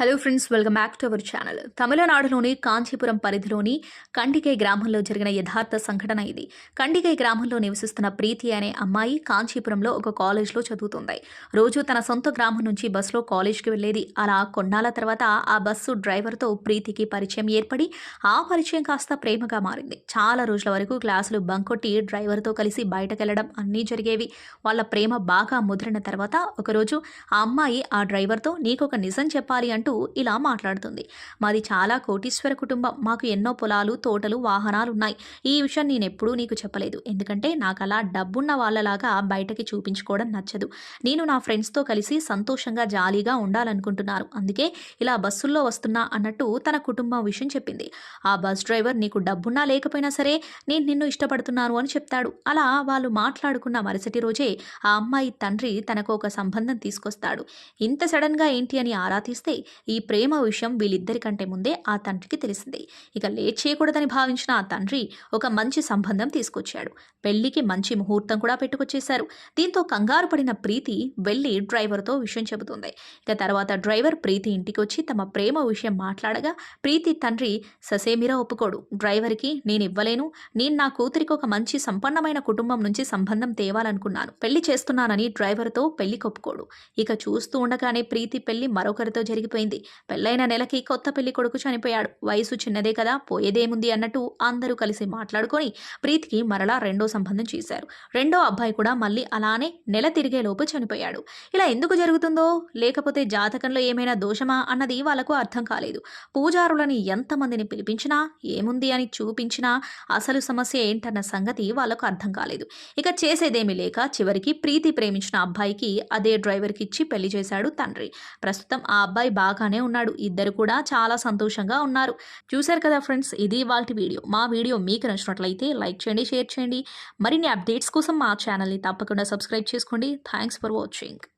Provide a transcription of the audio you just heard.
Hello friends welcome back to our channel తమిళనాడులోని కాంచీపురం పరిధిలోని కండికై గ్రామంలో జరిగిన యథార్థ సంఘటన ఇది. కండికై గ్రామంలో నివసిస్తున్న ప్రీతి అనే అమ్మాయి కాంచీపురంలో ఒక కాలేజ్లో చదువుతుంది. రోజు తన సొంత గ్రామం నుంచి బస్సులో కాలేజ్కి వెళ్ళేది. అలా కొన్నాళ్ళ తర్వాత ఆ బస్సు డ్రైవర్తో ప్రీతికి పరిచయం ఏర్పడి ఆ పరిచయం కాస్త ప్రేమగా మారింది. చాలా రోజుల వరకు క్లాసులు బంకొట్టి డ్రైవర్తో కలిసి బయటకెళ్ళడం అన్నీ జరిగేవి. వాళ్ళ ప్రేమ బాగా ముదిరిన తర్వాత ఒకరోజు ఆ అమ్మాయి ఆ డ్రైవర్తో నీకొక నిజం చెప్పాలి అంటూ ఇలా మాట్లాడుతుంది. మాది చాలా కోటీశ్వర కుటుంబం. మాకు ఎన్నో పొలాలు తోటలు వాహనాలు ఉన్నాయి ఈ విషయం నేను ఎప్పుడూ నీకు చెప్పలేదు. ఎందుకంటే నాకు అలా డబ్బున్న వాళ్ళలాగా బయటకి చూపించుకోవడం నచ్చదు. నేను నా ఫ్రెండ్స్తో కలిసి సంతోషంగా జాలీగా ఉండాలనుకుంటున్నాను అందుకే ఇలా బస్సుల్లో వస్తున్నా అన్నట్టు తన కుటుంబం విషయం చెప్పింది. ఆ బస్ డ్రైవర్ నీకు డబ్బున్నా లేకపోయినా సరే నేను నిన్ను ఇష్టపడుతున్నాను అని చెప్తాడు. అలా వాళ్ళు మాట్లాడుకున్న మరుసటి రోజే ఆ అమ్మాయి తండ్రి తనకు ఒక సంబంధం తీసుకొస్తాడు. ఇంత సడన్గా ఏంటి అని ఆరా తీస్తే ఈ ప్రేమ విషయం వీళ్ళిద్దరికంటే ముందే ఆ తండ్రికి తెలిసింది. ఇక లేట్ చేయకూడదని భావించిన ఆ తండ్రి ఒక మంచి సంబంధం తీసుకొచ్చాడు. పెళ్ళికి మంచి ముహూర్తం కూడా పెట్టుకొచ్చేశారు. దీంతో కంగారు పడిన ప్రీతి వెళ్ళి డ్రైవర్తో విషయం చెబుతుంది. ఇక తర్వాత డ్రైవర్ ప్రీతి ఇంటికి వచ్చి తమ ప్రేమ విషయం మాట్లాడగా ప్రీతి తండ్రి ససేమిరా ఒప్పుకోడు. డ్రైవర్కి నేను ఇవ్వలేను. నేను నా కూతురికి ఒక మంచి సంపన్నమైన కుటుంబం నుంచి సంబంధం తేవాలనుకున్నాను. పెళ్ళి చేస్తున్నానని డ్రైవర్తో పెళ్ళి కొప్పుకోడు ఇక చూస్తూ ఉండగానే ప్రీతి పెళ్ళి మరొకరితో జరిగిపోయింది. పెళ్ళైన నెలకి కొత్త పెళ్ళి కొడుకు చనిపోయాడు. వయసు చిన్నదే కదా పోయేదేముంది అన్నట్టు అందరూ కలిసి మాట్లాడుకొని ప్రీతికి మరలా రెండో సంబంధం చేశారు. రెండో అబ్బాయి కూడా మళ్ళీ అలానే నెల తిరిగేలోపు చనిపోయాడు. ఇలా ఎందుకు జరుగుతుందో? లేకపోతే జాతకంలో ఏమైనా దోషమా అన్నది వాళ్ళకు అర్థం కాలేదు. పూజారులని ఎంతమందిని పిలిపించినా ఏముంది అని చూపించినా అసలు సమస్య ఏంటన్న సంగతి వాళ్ళకు అర్థం కాలేదు. ఇక చేసేదేమీ లేక చివరికి ప్రీతి ప్రేమించిన అబ్బాయికి అదే డ్రైవర్కి ఇచ్చి పెళ్ళి చేశాడు తండ్రి. ప్రస్తుతం ఆ అబ్బాయి బాగా బాగానే ఉన్నాడు. ఇద్దరు కూడా చాలా సంతోషంగా ఉన్నారు. చూశారు కదా ఫ్రెండ్స్ ఇది వాళ్ళ వీడియో. మా వీడియో మీకు నచ్చినట్లయితే లైక్ చేయండి షేర్ చేయండి. మరిన్ని అప్డేట్స్ కోసం మా ఛానల్ని తప్పకుండా సబ్స్క్రైబ్ చేసుకోండి. Thanks for watching.